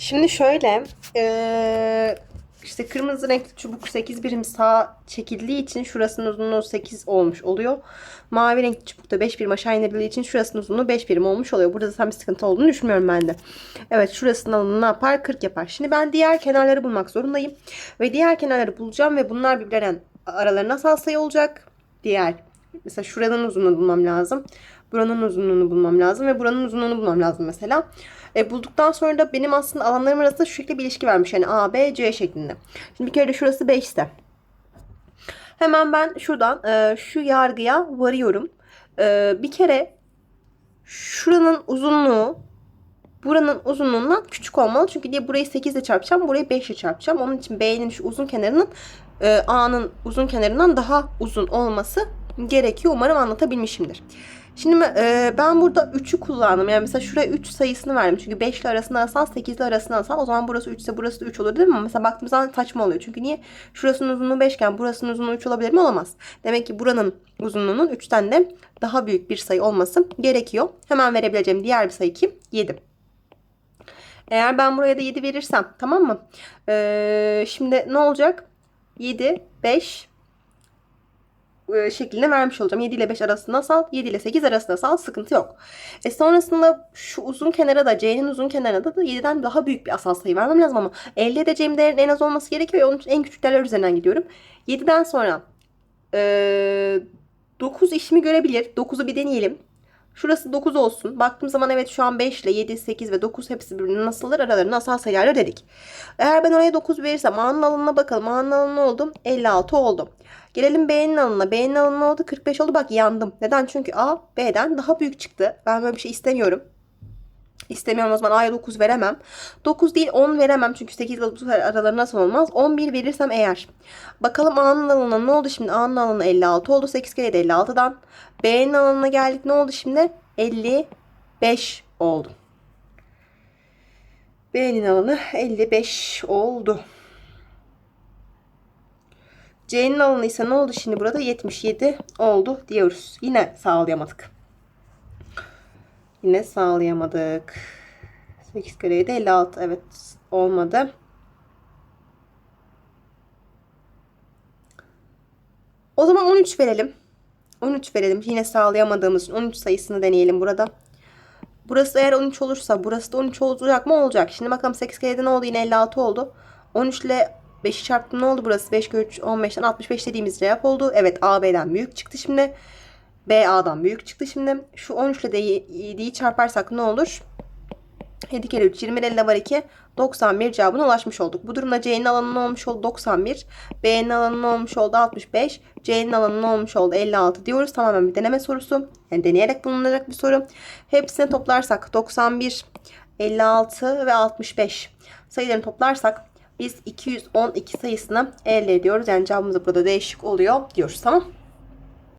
Şimdi şöyle eee, işte kırmızı renkli çubuk 8 birim sağa çekildiği için şurasının uzunluğu 8 olmuş oluyor. Mavi renkli çubuk da 5 birim aşağı indirildiği için şurasının uzunluğu 5 birim olmuş oluyor. Burada zaten bir sıkıntı olduğunu düşünmüyorum ben de. Evet şurasının alanı ne yapar? 40 yapar. Şimdi ben diğer kenarları bulmak zorundayım. Ve diğer kenarları bulacağım ve bunlar birbirlerinin aralarına asal sayı olacak. Diğer mesela şuranın uzunluğunu bulmam lazım. Buranın uzunluğunu bulmam lazım ve buranın uzunluğunu bulmam lazım mesela. E, bulduktan sonra da benim aslında alanlarım arasında şu şekilde bir ilişki vermiş. Yani A, B, C şeklinde. Şimdi bir kere de şurası 5 ise. Hemen ben şuradan e, şu yargıya varıyorum. E, bir kere şuranın uzunluğu buranın uzunluğundan küçük olmalı. Çünkü diye burayı 8 ile çarpacağım. Burayı 5 ile çarpacağım. Onun için B'nin şu uzun kenarının e, A'nın uzun kenarından daha uzun olması gerekiyor. Umarım anlatabilmişimdir. Şimdi e, ben burada 3'ü kullandım. Yani mesela şuraya 3 sayısını verdim. Çünkü 5 ile arasında asal 8 ile arasında asal. O zaman burası 3 ise burası da 3 olur değil mi? Mesela baktığımız zaman saçma oluyor. Çünkü niye? Şurasının uzunluğu 5 iken burasının uzunluğu 3 olabilir mi? Olamaz. Demek ki buranın uzunluğunun 3'ten de daha büyük bir sayı olması gerekiyor. Hemen verebileceğim diğer bir sayı kim? 7. Eğer ben buraya da 7 verirsem tamam mı? Ee, şimdi ne olacak? 7, 5 e, şeklinde vermiş olacağım. 7 ile 5 arasında sal, 7 ile 8 arasında sal sıkıntı yok. E sonrasında şu uzun kenara da C'nin uzun kenarına da, da 7'den daha büyük bir asal sayı vermem lazım ama elde edeceğim değerin en az olması gerekiyor. Onun için en küçük değerler üzerinden gidiyorum. 7'den sonra e, 9 işimi görebilir. 9'u bir deneyelim. Şurası 9 olsun. Baktığım zaman evet şu an 5 ile 7, 8 ve 9 hepsi birbirine nasıldır? Aralarında asal sayılar dedik. Eğer ben oraya 9 verirsem A'nın alanına bakalım. A'nın alanı ne oldu? 56 oldu. Gelelim B'nin alanına. B'nin alanı ne oldu? 45 oldu. Bak yandım. Neden? Çünkü A B'den daha büyük çıktı. Ben böyle bir şey istemiyorum. İstemiyorum o zaman A'ya 9 veremem. 9 değil 10 veremem çünkü 8 ile 9 araları nasıl olmaz? 11 verirsem eğer. Bakalım A'nın alanına ne oldu şimdi? A'nın alanı 56 oldu. 8 kere de 56'dan. B'nin alanına geldik ne oldu şimdi? 55 oldu. B'nin alanı 55 oldu. C'nin alanı ise ne oldu şimdi burada? 77 oldu diyoruz. Yine sağlayamadık. Yine sağlayamadık. 8 kareye de 56. Evet olmadı. O zaman 13 verelim. 13 verelim. Yine sağlayamadığımız için 13 sayısını deneyelim burada. Burası eğer 13 olursa burası da 13 olacak mı? Olacak. Şimdi bakalım 8 kerede ne oldu? Yine 56 oldu. 13 ile 5'i çarptım ne oldu burası? 5 kere 3 15'ten 65 dediğimiz cevap oldu. Evet A B'den büyük çıktı şimdi. B A'dan büyük çıktı şimdi. Şu 13 ile de 7'yi çarparsak ne olur? 7 kere 3 20 elde var 2. 91 cevabına ulaşmış olduk. Bu durumda C'nin alanı ne olmuş oldu? 91. B'nin alanı ne olmuş oldu? 65. C'nin alanı ne olmuş oldu? 56 diyoruz. Tamamen bir deneme sorusu. Yani deneyerek bulunacak bir soru. Hepsini toplarsak 91, 56 ve 65 sayılarını toplarsak biz 212 sayısını elde ediyoruz. Yani cevabımız burada değişik oluyor diyoruz. Tamam